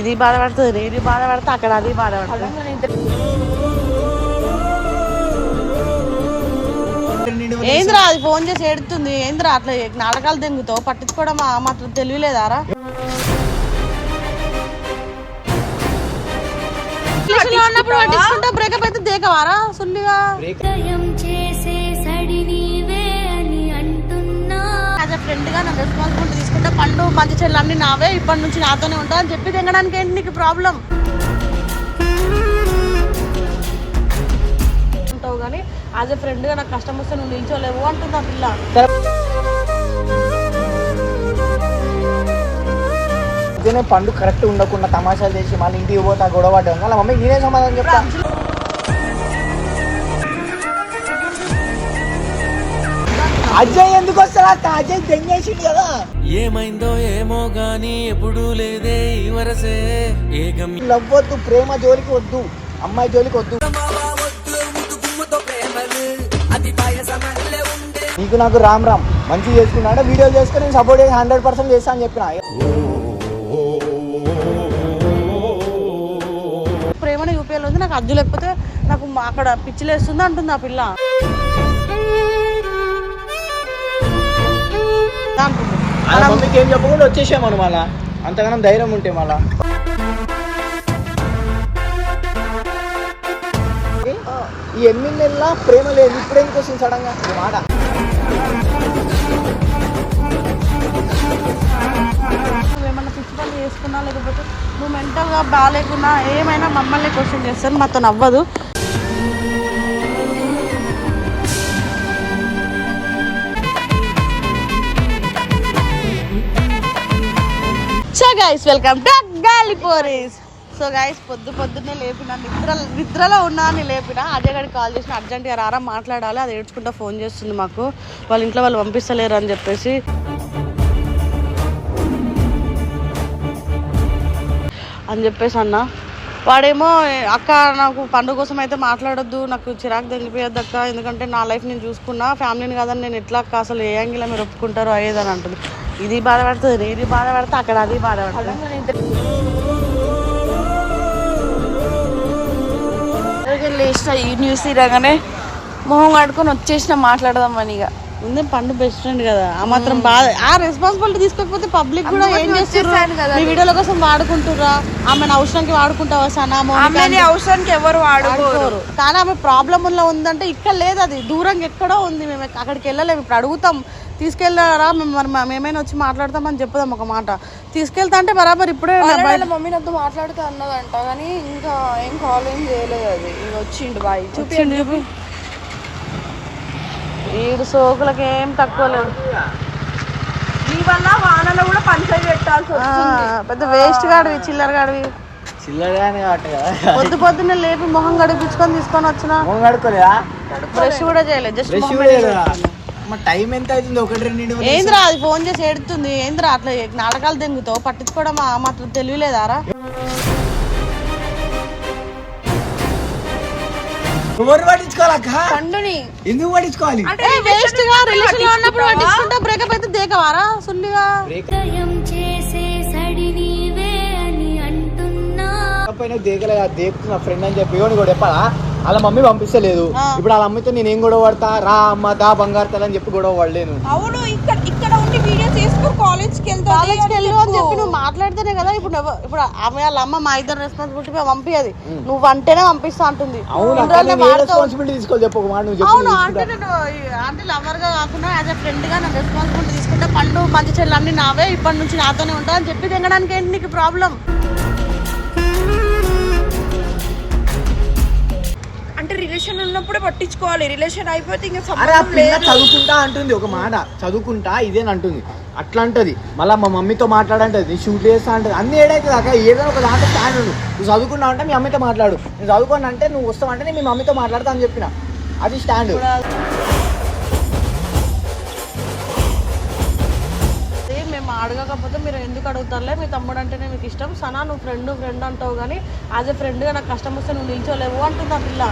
ఇది బాధపడుతుంది ఇది బాధపడితే అక్కడ అది బాధపడుతుంది ఏంద్రా అది ఫోన్ చేసి ఏడుతుంది ఏంద్రా అట్లా నాటకాలు దెంగుతావు పట్టించుకోవడం మాత్రం తెలియలేదారా ఉన్నప్పుడు పట్టించుకుంటా బ్రేకప్ అయితే దేకవారా సుల్లిగా యాజ్ అ ఫ్రెండ్గా నా రెస్పాన్సిబిలిటీ తీసుకుంటే పండు మంచి చెల్లు అన్ని నావే ఇప్పటి నుంచి నాతోనే ఉంటా అని చెప్పి తెగడానికి ఏంటి నీకు ప్రాబ్లం ఉంటావు కానీ యాజ్ ఎ ఫ్రెండ్గా నాకు కష్టం వస్తే నువ్వు నిల్చోలేవు అంటుంది ఆ పిల్ల. ఇదేనే పండు కరెక్ట్ ఉండకుండా తమాషాలు చేసి మళ్ళీ ఇంటికి పోతా గొడవ పడ్డాం. వాళ్ళ మమ్మీ నేనే సమాధానం చెప్తా. అజయ్ ఎందుకు వస్తారా అక్క? అజయ్ దెంగేసిండు కదా. ఏమైందో ఏమో గాని ఎప్పుడూ లేదే ఈ వరసే. ఏగం లవ్ వద్దు ప్రేమ జోలికి వద్దు అమ్మాయి జోలికి వద్దు. నీకు నాకు రామ్ రామ్ మంచిగా చేసుకున్నాడు వీడియో చేసుకుని నేను సపోర్ట్ చేసి హండ్రెడ్ పర్సెంట్ చేస్తా అని చెప్పిన. ప్రేమని యూపీఎల్ ఉంది నాకు అజ్జు లేకపోతే నాకు మా- అక్కడ పిచ్చిలేస్తుంది అంటుంది ఆ పిల్ల. వాళ్ళ మమ్మీకి ఏం చెప్పకుండా వచ్చేసాం మనం మళ్ళా అంతగానం ధైర్యం ఉంటే మళ్ళా. ఈ నెలల ప్రేమ లేదు. ఇప్పుడు ఎందుకు వస్తుంది సడన్గా? మాట నువ్వేమన్నా పిచ్చి పనులు చేసుకున్నా లేకపోతే నువ్వు మెంటల్గా బాగాలేకున్నా ఏమైనా మమ్మల్ని క్వశ్చన్ చేస్తాను మాతో నవ్వదు. గైస్ వెల్కమ్ టు గాలిపోరీస్ సో గైస్ పొద్దు పొద్దున్నే లేపిన నిద్ర నిద్రలో ఉన్నా అని లేపిన అజయ్ గడికి కాల్ చేసిన అర్జెంట్గా రారా మాట్లాడాలి అది ఏడ్చుకుంటా ఫోన్ చేస్తుంది మాకు. వాళ్ళ ఇంట్లో వాళ్ళు పంపిస్తలేరు అని చెప్పేసి. అని చెప్పేసి అన్న. వాడేమో అక్క నాకు పండుగ కోసం అయితే మాట్లాడొద్దు నాకు చిరాకు తగ్గిపోయొద్దు అక్క ఎందుకంటే నా లైఫ్ నేను చూసుకున్నా ఫ్యామిలీని కాదని నేను ఎట్లా అక్క అసలు ఏ యాంగిల్ మీరు ఒప్పుకుంటారో అయ్యేదని అంటుంది. ఇది బాధపడుతుంది ఇది బాధపడితే అక్కడ అది బాధపడుతుంది. లేచిన ఈ న్యూస్ తీరగానే మొహం కడుకొని వచ్చేసిన మాట్లాడదామని ఇక. ముందే పండు బెస్ట్ ఫ్రెండ్ కదా ఆ మాత్రం బాధ ఆ రెస్పాన్సిబిలిటీ తీసుకోకపోతే పబ్లిక్ కూడా ఏం కదా మీ వీడియోల కోసం వాడుకుంటుర్రా? ఆమెను అవసరానికి వాడుకుంటావా సనా ఆమెని అని? అవసరానికి ఎవరు వాడుకోరు. కానీ ఆమె ప్రాబ్లం లో ఉందంటే ఇక్కడ లేదు అది. దూరంగా ఎక్కడో ఉంది. మేము అక్కడికి వెళ్ళలేము. ఇప్పుడు అడుగుతాం. తీసుకెళ్ళారా మేము మరి మేము ఏమైనా వచ్చి మాట్లాడతామని చెప్పుదాం ఒక మాట. తీసుకెళ్తా అంటే బరాబర్ ఇప్పుడే మమ్మీ నాతో మాట్లాడుతూ అన్నదంట కానీ ఇంకా ఏం కాల్ ఏం చేయలేదు అది. వచ్చిండు బాయ్. చూపి చూపించండి చూపి. వీడు సోకులకి ఏం తక్కువ లేదు నీ వల్ల వానలో కూడా పంచాయి పెట్టాల్సి పెద్ద వేస్ట్ గాడివి చిల్లర గాడివి. పొద్దు పొద్దున్నే లేపి మొహం గడిపించుకొని తీసుకొని వచ్చిన. బ్రష్ కూడా చేయలేదు జస్ట్ టైం ఎంత అవుతుంది? ఒకటి రెండు నిమిషాలు. ఏంద్రా అది ఫోన్ చేసి ఏడుతుంది. ఏంద్రా అట్లా నాటకాలు దెంగుతావు పట్టించుకోవడం మాత్రం తెలియలేదారా ఎవరు పట్టించుకోవాలక్క పండుని. ఎందుకు పట్టించుకోవాలి? వేస్ట్గా రిలేషన్లో ఉన్నప్పుడు పట్టించుకుంటా బ్రేకప్ అయితే దేకవారా? సుల్లిగా. అంటున్నా పైన దేకలే దేకుతున్నా ఫ్రెండ్ అని చెప్పి కూడా చెప్పాలా? వాళ్ళ మమ్మీ పంపిస్తలేదు. ఆ. ఇప్పుడు వాళ్ళ అమ్మతో నేను ఏం గొడవ పడతా? రా అమ్మ దా బంగారు తల అని చెప్పి గొడవ పడలేను. అవును ఇక్కడ ఇక్కడ ఉండి వీడియో చేసుకో కాలేజ్కి వెళ్తా కాలేజ్కి వెళ్ళు అని చెప్పి. నువ్వు మాట్లాడితేనే కదా ఇప్పుడు ఇప్పుడు ఆమె వాళ్ళ అమ్మ మా ఇద్దరు రెస్పాన్సిబిలిటీ పంపించదు నువ్వు అంటేనే పంపిస్తా అంటుంది. నేను. రెస్పాన్సిబిలిటీ తీసుకోవాలి చెప్పు నువ్వు చెప్పు అవును నేను అంటే తీసుకుంటా. నేను అంటే లవర్గా కాకుండా యాజ్ ఎ ఫ్రెండ్గా నా రెస్పాన్సిబిలిటీ తీసుకుంటే. పండు మంచి చెల్లు అన్ని నావే ఇప్పటి నుంచి నాతోనే ఉంటా అని చెప్పి తెగడానికి ఏంటి నీకు ప్రాబ్లం అంటే రిలేషన్ ఉన్నప్పుడే పట్టించుకోవాలి. రిలేషన్ అయిపోతే ఇంకా అరే ఆ సంబంధం పిల్ల లేదు. చదువుకుంటా అంటుంది ఒక మాట. చదువుకుంటా ఇదేని అంటుంది. అట్లా అంటది మళ్ళీ మా మమ్మీతో మాట్లాడంటది. నేను షూట్ చేస్తా అంటది. అన్ని ఏడైతుంది అక్క. ఏదైనా ఒక దాంట్లో స్టాండ్ ఉండు. నువ్వు చదువుకున్నావు అంటే మీ అమ్మతో మాట్లాడు. నేను చదువుకోను అంటే నువ్వు వస్తావంటే నేను మీ మమ్మీతో మాట్లాడతా అని చెప్పిన. అది స్టాండ్ అడగకపోతే మీరు ఎందుకు అడుగుతారులే? మీ తమ్ముడు అంటేనే మీకు ఇష్టం. సనా నువ్వు ఫ్రెండ్ ఫ్రెండ్ అంటావు కానీ యాజ్ ఎ ఫ్రెండ్గా నాకు కష్టం వస్తే నువ్వు నిల్చోలేవు అంటుంది ఆ పిల్ల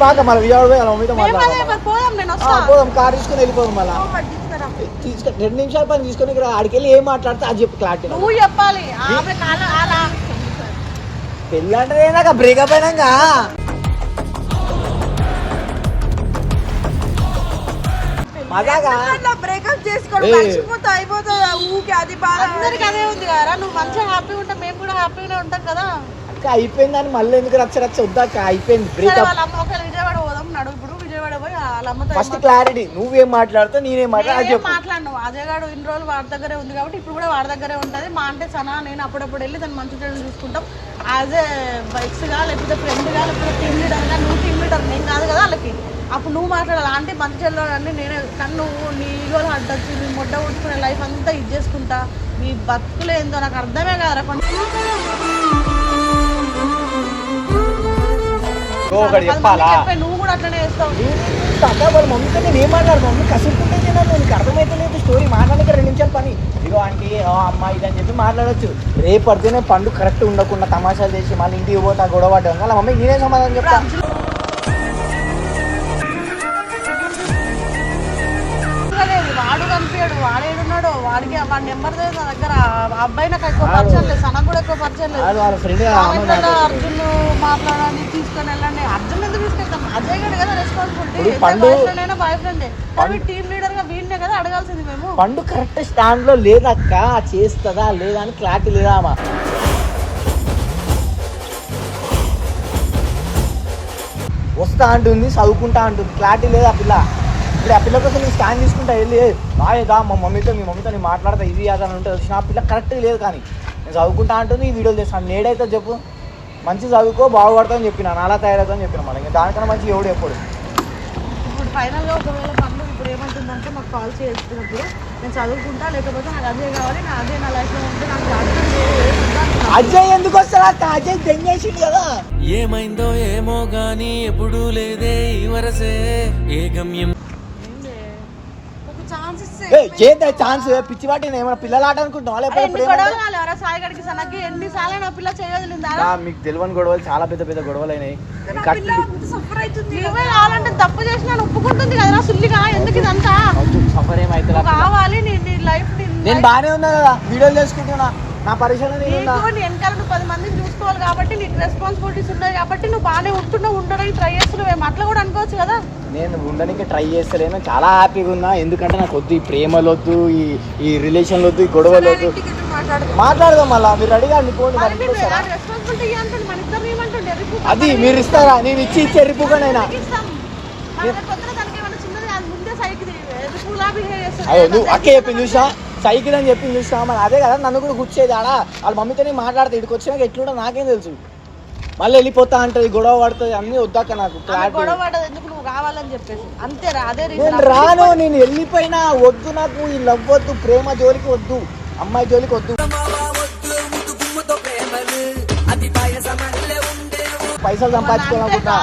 బాగా మన పోదాం నేను కార్ తీసుకుని వెళ్ళిపోదాం మళ్ళా. రెండు నిమిషాల పని తీసుకొని ఇక్కడ ఆడికెళ్ళి ఏం మాట్లాడితే అది చెప్పు క్లారిటీ నువ్వు చెప్పాలి. పెళ్ళి అంటే నాకు బ్రేకప్ అయినాక బ్రేకప్ చేసుకోవడం. మర్చిపోతే అయిపోతుంది ఊకే అది బాధ. అందరికి అదే ఉంది కదా నువ్వు మంచిగా హ్యాపీగా ఉంటే మేము కూడా హ్యాపీగానే ఉంటాం కదా. అక్క అయిపోయిందని మళ్ళీ ఎందుకు రచ్చ రచ్చ వద్దాక అయిపోయింది బ్రేకప్ వాళ్ళ అమ్మ ఒకవేళ విజయవాడ పోదాం నడు ఇప్పుడు విజయవాడ పోయి వాళ్ళ అమ్మతో ఫస్ట్ క్లారిటీ నువ్వేం మాట్లాడుతావు నేనేం మాట్లాడు అది మాట్లాడను. అజయ్ గారు ఇన్ని రోజులు వాడి దగ్గరే ఉంది కాబట్టి ఇప్పుడు కూడా వాడి దగ్గరే ఉంటుంది. మా అంటే సనా నేను అప్పుడప్పుడు వెళ్ళి దాన్ని మంచి చెడు చూసుకుంటాం. యాజ్ ఏ బైక్స్గా లేకపోతే ఫ్రెండ్గా లేకపోతే టీమ్ లీడర్గా నువ్వు టీమ్ లీడర్ నేను కాదు కదా వాళ్ళకి. అప్పుడు నువ్వు మాట్లాడాలి? అంటే మంచి అన్నీ నేనే కానీ నువ్వు నీ ఈగోలు అడ్డొచ్చి నీ ముడ్డ ఉట్టుకునే లైఫ్ అంతా ఇది చేసుకుంటా. నీ బతుకులు ఏందో నాకు అర్థమే చెప్పే, నువ్వు కూడా అట్లనే చేస్తావు. వాళ్ళ మమ్మీతో నేను ఏం మాట్లాడు మమ్మీ కసురుకుంటే నేను నీకు అర్థమైతే లేదు. స్టోరీ మాట్లాడక రెండు నిమిషాలు పని. ఇగో ఆంటీ అమ్మ ఇది అని చెప్పి మాట్లాడొచ్చు. రేపు పడితేనే పండు కరెక్ట్ ఉండకుండా తమాషాలు చేసి మళ్ళీ ఇంటికి పోతా గొడవ పడ్డాం వాళ్ళ మమ్మీ నేనే సమాధానం చెప్తా. వాడు కనిపించాడు వాడు ఏడున్నాడు వాడికి వాడి నెంబర్ నా దగ్గర. అబ్బాయి నాకు ఎక్కువ పరిచయం లేదు సనకు కూడా ఎక్కువ పరిచయం లేదు. అర్జున్ మాట్లాడాలి తీసుకొని వెళ్ళండి. అర్జున్ ఎందుకు తీసుకెళ్తాం? అజయ్ గడు కదా రెస్పాన్సిబిలిటీ బాయ్ ఫ్రెండ్ అయినా బాయ్ ఫ్రెండే కానీ టీమ్ లీడర్గా వీడినే కదా అడగాల్సింది మేము. పండు కరెక్ట్ స్టాండ్లో లేదక్క. చేస్తుందా లేదా అని క్లారిటీ లేదా అమ్మా వస్తా అంటుంది చదువుకుంటా అంటుంది. క్లారిటీ లేదు ఆ పిల్ల? ఇప్పుడు ఆ పిల్ల కోసం నేను స్టాండ్ తీసుకుంటా వెళ్ళి రాయేదా మా మమ్మీతో మీ మమ్మీతో నేను మాట్లాడతా ఇది అది అని ఉంటుంది వచ్చిన ఆ పిల్ల కరెక్ట్ లేదు కానీ నేను చదువుకుంటా అంటుంది ఈ వీడియోలు చేస్తాను నేడైతే చెప్పు మంచి చదువుకో బాగుపడతా అని చెప్పిన నాలా తయారవుతా అని చెప్పిన ఇంకా దానికన్నా మంచి ఎవడు ఎప్పుడు ఇప్పుడు ఫైనల్గా ఒకవేళ పండు ఇప్పుడు ఏమంటుందంటే మాకు కాల్ చేస్తున్నప్పుడు నేను చదువుకుంటా లేకపోతే నాకు అదే కావాలి నా అదే నా లైఫ్లో ఉంటే నాకు అజయ్ ఎందుకు వస్తారా? అజయ్ దెంగేసిండు కదా. ఏమైందో ఏమో గాని ఎప్పుడూ లేదే ఈ వరసే. ఏ గమ్యం ఒక ఛాన్స్ ఇస్తే ఏ చేద్దా ఛాన్స్ పిచ్చి వాటి ఏమైనా పిల్లలు ఆట అనుకుంటున్నావా లేకపోతే మీకు తెలియని గొడవలు చాలా పెద్ద పెద్ద గొడవలు అయినాయి తప్పు చేసినా ఒప్పుకుంటుంది కదా సుల్లిగా? ఎందుకు ఇదంతా? సఫర్ ఏమైతే కావాలి నేను బాగానే ఉన్నా కదా వీడియోలు చేసుకుంటున్నా. నా నీ వెనకాల నువ్వు పది మందిని చూసుకోవాలి కాబట్టి నీకు రెస్పాన్సిబిలిటీస్ ఉన్నాయి కాబట్టి నువ్వు బాగానే ఉంటున్నావు ఉండడానికి ట్రై చేస్తున్నావు అట్లా కూడా అనుకోవచ్చు కదా? నేను ఉండడానికి ట్రై చేస్తలేను. చాలా హ్యాపీగా ఉన్నా. ఎందుకంటే నాకు వద్దు ఈ ప్రేమలు వద్దు ఈ ఈ రిలేషన్లు వద్దు ఈ గొడవలు వద్దు మాట్లాడదు. మళ్ళా. మీరు రిపు అది మీరు ఇస్తారా? నేను ఇచ్చి ఇచ్చే రిపుగానైనా అయ్యో నువ్వు అక్క చెప్పింది చూసా సైకిల్ అని చెప్పింది చూసా మరి అదే కదా నన్ను కూడా కూర్చేది ఆడ వాళ్ళ మమ్మీతో నేను మాట్లాడితే ఇక్కడికి వచ్చినాక ఎట్లుండో నాకేం తెలుసు. మళ్ళీ వెళ్ళిపోతా అంటది గొడవ పడుతుంది అన్నీ వద్దాక నాకు గొడవ ఎందుకు నువ్వు కావాలని చెప్పేసి? అంతేరా అదే నేను రాను నేను వెళ్ళిపోయినా వద్దు నాకు ఈ లవ్ వద్దు ప్రేమ జోలికి వద్దు అమ్మాయి జోలికి వద్దు. పైసలు సంపాదించుకోవాలనుకుంటా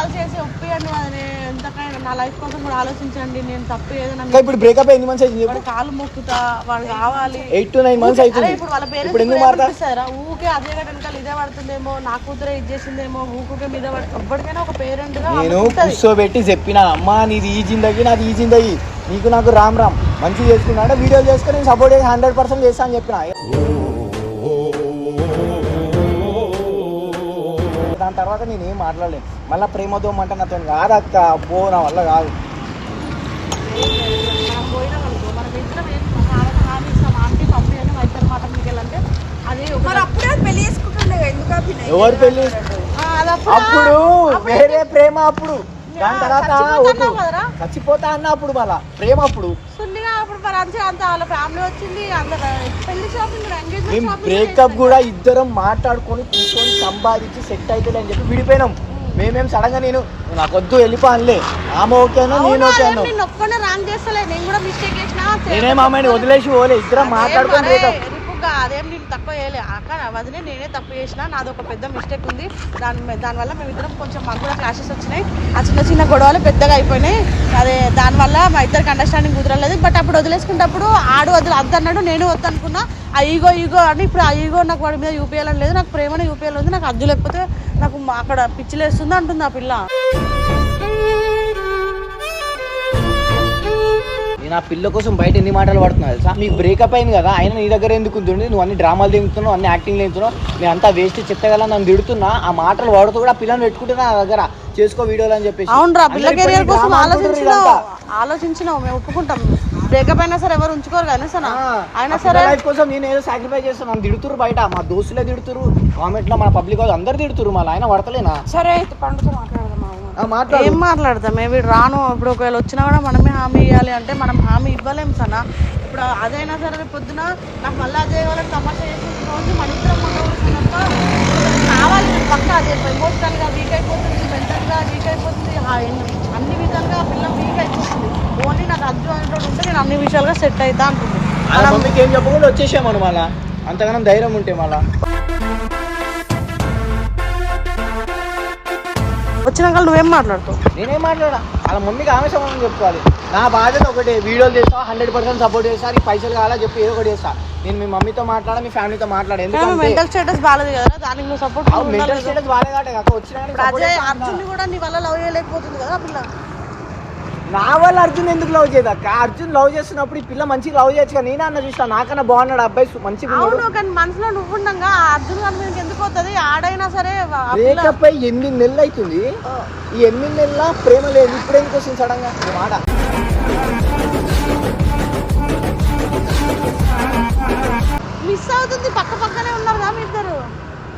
అది ఎంతకైనా నా లైఫ్ కోసం కూడా ఆలోచించండి నేను తప్పు ఏదైనా ఇంకా ఇప్పుడు బ్రేకప్ ఎన్ని మంత్స్ అయింది చెప్పు. వాడు కాలు మొక్కుతా వాడు కావాలి. ఎయిట్ టు నైన్ మంత్స్ అరే అవుతుంది ఇప్పుడు వాళ్ళ ఎందుకు మారతా? ఊకే అదే వెనకాల ఇదే పడుతుందేమో నా కూతురే ఇది చేసిందేమో ఊకే మీద పడు ఎప్పటికైనా ఒక పేరెంట్గా నేను ఉంటది. కూర్చోబెట్టి చెప్పిన అమ్మా నీది ఈ జిందగీ నాది ఈ జిందగీ. నీకు నాకు రామ్ రామ్. మంచిగా చేసుకున్నా అంటే వీడియోలు చేసుకుని నేను సపోర్ట్ చేసి హండ్రెడ్ పర్సెంట్ చేస్తా అని చెప్పిన. దాని తర్వాత నేను ఏం మాట్లాడలేను. మళ్ళీ ప్రేమదోమ అంటే నాతో కాదు అక్క అబ్బో నా వల్ల కాదు. పెళ్ళి ఎవరు అది అప్పుడు వేరే ప్రేమ అప్పుడు. దాని తర్వాత చచ్చిపోతా అన్న అప్పుడు మళ్ళా ప్రేమ అప్పుడు. అప్పుడు మరి అంతే అంత వాళ్ళ ఫ్యామిలీ వచ్చింది అందరు పెళ్ళి షాపింగ్ ఎంగేజ్మెంట్ మేము షాపింగ్ బ్రేకప్ కూడా ఇద్దరం మాట్లాడుకొని కూర్చొని సంపాదించి సెట్ అవుతుంది అని చెప్పి విడిపోయినాం. మేమేం సడన్గా నేను నాకు వద్దు వెళ్ళిపో అనలే ఆమె ఓకేనో నేను ఓకే అన్నావు. నేను ఒక్కనే రాంగ్ చేస్తలే నేను కూడా మిస్టేక్ చేసిన నేనేం ఆమెని వదిలేసి పోలే ఇద్దరం మాట్లాడుకొని బ్రేకప్ ఇంకా అదేం నేను తక్కువ చేయలే. అక్కడ వదిలే నేనే తప్పు చేసిన నాది ఒక పెద్ద మిస్టేక్ ఉంది. దాని దానివల్ల మేము ఇద్దరం కొంచెం మాకు కూడా క్లాషెస్ వచ్చినాయి. ఆ చిన్న చిన్న గొడవలు పెద్దగా అయిపోయినాయి. అదే దానివల్ల మా ఇద్దరికి అండర్స్టాండింగ్ కుదరలేదు. బట్ అప్పుడు వదిలేసుకున్నప్పుడు ఆడు వదిలే వద్దు అన్నాడు నేను వద్దు అనుకున్నా ఆ ఈగో ఈగో అని ఇప్పుడు ఆ ఈగో నాకు వాడి మీద యూపీఎల్ లేదు. నాకు ప్రేమనే యూపీఎల్ ఉంది. నాకు అద్దు లేకపోతే నాకు మా- అక్కడ పిచ్చిలేస్తుంది అంటుంది ఆ పిల్ల. ఆ పిల్ల కోసం బయట ఎన్ని మాటలు పడుతున్నా తెలుసా? మీకు బ్రేకప్ అయింది కదా అయినా నీ దగ్గర ఎందుకు ఉంటుండే? నువ్వు అన్ని డ్రామాలు దిగుతున్నావు అన్ని యాక్టింగ్ దిగుతున్నావు నేను అంతా వేస్ట్ చెత్తగల నన్ను తిడుతున్నా ఆ మాటలు వాడుతూ కూడా పిల్లని పెట్టుకుంటున్నా నా దగ్గర చేసుకో వీడియోలు అని చెప్పేసి. అవునరా పిల్ల కెరియర్ కోసం ఆలోచించినావు. ఆలోచించినావు మేము ఒప్పుకుంటాం. బ్రేకప్ అయినా సరే ఎవరు ఉంచుకోరు కానీ సరే అయినా సరే లైఫ్ కోసం నేను ఏదో సాక్రిఫైస్ చేస్తాను నన్ను తిడుతురు బయట మా దోస్తులే తిడుతురు కామెంట్లో మన పబ్లిక్ అందరు తిడుతురు మళ్ళీ ఆయన పడతలేనా సరే అయితే పండుగ మాట్లాడు. ఏం మాట్లాడతాం? మేము రాను. ఇప్పుడు ఒకవేళ వచ్చినా కూడా మనమే హామీ ఇవ్వాలి అంటే మనం హామీ ఇవ్వలేం సన్న ఇప్పుడు అదైనా సరే పొద్దున నాకు మళ్ళీ అదే వాళ్ళకి తమాషా చేసిన రోజు మన ఇద్దరం కావాలి పక్క అదే ఎమోషనల్గా వీక్ అయిపోతుంది మెంటల్గా వీక్ అయిపోతుంది. అన్ని విధాలుగా ఆ పిల్ల వీక్ అయిపోతుంది. ఓన్లీ నాకు అజ్జు అనేటోడు ఉంటే నేను అన్ని విషయాలుగా సెట్ అవుతా మమ్మీకి ఏం చెప్పకుండా వచ్చేసామను మళ్ళా అంతగానం ధైర్యం ఉంటే మళ్ళా. వచ్చినాక నువ్వేం మాట్లాడుతావు? నేనేం మాట్లాడా వాళ్ళ మమ్మీకి ఆమె సమానం చెప్పుకోవాలి. నా బాధ్యత ఒకటే వీడియోలు చేస్తా హండ్రెడ్ పర్సెంట్ సపోర్ట్ చేస్తా నీకు పైసలు కావాలా చెప్పి ఏదో ఒకటి చేస్తా. నేను మీ మమ్మీతో మాట్లాడా మీ ఫ్యామిలీతో మాట్లాడా. ఎందుకంటే మెంటల్ స్టేటస్ బాగాలేదు కదా దానికి నువ్వు సపోర్ట్ మెంటల్ స్టేటస్ బాగాలేదట కాక వచ్చినా. అర్జున్ కూడా నీ వల్ల లవ్ చేయలేకపోతుంది కదా ఆ పిల్ల. నా వల్ల అర్జున్ ఎందుకు లవ్ చేయదక్క అర్జున్ లవ్ చేస్తున్నప్పుడు ఈ పిల్ల మంచిగా లవ్ చేయొచ్చు కదా నేనే అన్న చూస్తా నాకన్నా బాగున్నాడు అబ్బాయి అవును కానీ మనసులో నువ్వు ఉండగా అర్జున్ గారి ఎందుకు పోతుంది? ఆడైనా సరే బ్రేకప్ అయి ఎనిమిది నెలలు అవుతుంది ఈ ఎనిమిది నెలల ప్రేమ లేదు. ఇప్పుడు ఎందుకు వస్తుంది సడన్గా? మాట. మిస్ అవుతుంది. పక్క పక్కనే ఉన్నారు కదా మీ ఇద్దరు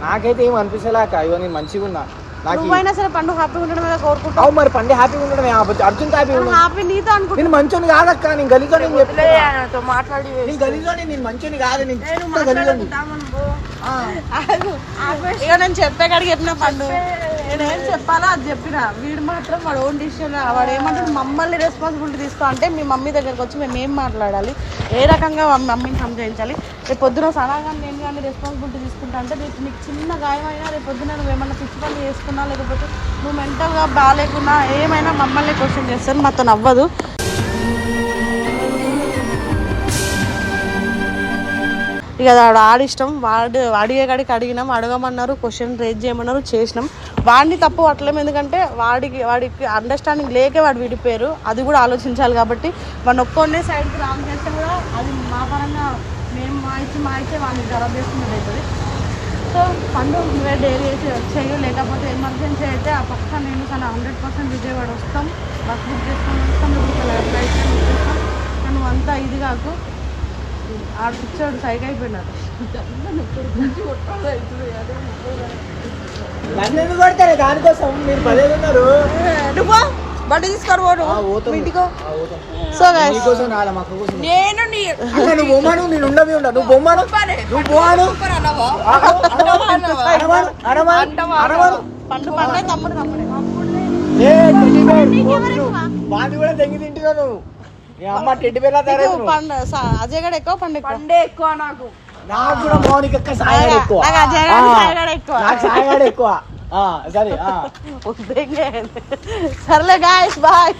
నాకైతే ఏం అనిపిస్తలేక అయ్యో నేను మంచిగా ఉన్నా. నువ్వైనా సరే పండు హ్యాపీగా ఉండడం మీద కోరుకుంటావు? మరి పండే హ్యాపీగా ఉండడం అర్జున్ ఉన్నాడు హ్యాపీ నీతో అనుకుంటా. నేను మంచోని కాదక్క నేను గలీజో నేను ఆయనతో మాట్లాడి నేను గలీజోని నేను మంచోని కాదు నేను గలీజోని. ఇక నేను చెప్పే కాడికి చెప్పిన పండు. నేను ఏం అది చెప్పిన. వీడు మాత్రం వాడు ఓన్ డిసిషన్ వాడు ఏమంటాడు మమ్మల్ని రెస్పాన్సిబిలిటీ తీసుకో. అంటే మీ మమ్మీ దగ్గరకు వచ్చి మేము ఏం మాట్లాడాలి? ఏ రకంగా మా మమ్మీని సంజయించాలి? రేపు పొద్దున సడాగా నేను కానీ రెస్పాన్సిబిలిటీ తీసుకుంటా అంటే రేపు నీకు చిన్న గాయమైనా రేపు పొద్దున నువ్వు ఏమన్నా పిచ్చి పని చేసుకున్నా లేకపోతే నువ్వు మెంటల్గా బాగాలేకున్నా ఏమైనా మమ్మల్ని క్వశ్చన్ చేస్తాను మాతో నవ్వదు. ఇక అది వాడు ఆడిష్టం వాడు అడిగే కాడికి అడిగినాం అడగమన్నారు క్వశ్చన్ రేజ్ చేయమన్నారు చేసినాం. వాడిని తప్పు పట్టలేము ఎందుకంటే వాడికి వాడికి అండర్స్టాండింగ్ లేకే వాడు విడిపోయారు. అది కూడా ఆలోచించాలి కాబట్టి వాడిని ఒక్కొన్నే సైడ్కి రాంగ్ చేస్తే కూడా అది మా పరంగా మేము మా ఇచ్చి మా ఇచ్చే వాడిని ఖరాబ్ చేసుకున్నట్టు అవుతుంది. సో పండు నువ్వే డైలీ చేసి వచ్చేయు లేకపోతే ఎమర్జెన్సీ అయితే ఆ పక్క నేను తన హండ్రెడ్ పర్సెంట్ విజయవాడ వస్తాం. బస్ బుక్ చేసుకొని వస్తాం ఇప్పుడు ప్రయత్నం చేస్తాం. నువ్వు అంతా ఇది కాకు. ఆడ పిచ్చాడు సైక్ అయిపోయినాడు. నన్ను కొడతారు? దానికోసం మీరు పదేది ఉన్నారు. నువ్వు బండి తీసుకొని పోను. ఇంటికో. సో నేను నువ్వు బొమ్మను నేను ఉండవి ఉండ నువ్వు బొమ్మను నువ్వు పోను పండు పండే తమ్ముడు తమ్ముడే. వాడిని కూడా తెంగి తింటున్నావు నువ్వు. అజయ్ గడ ఎక్కువ పండు ఎక్కువ. పండే ఎక్కువ నాకు. నాకు కూడా మౌనిక ఎక్కువ. సాయిగడ ఎక్కువ. సరే. సర్లే గాయస్ బాయ్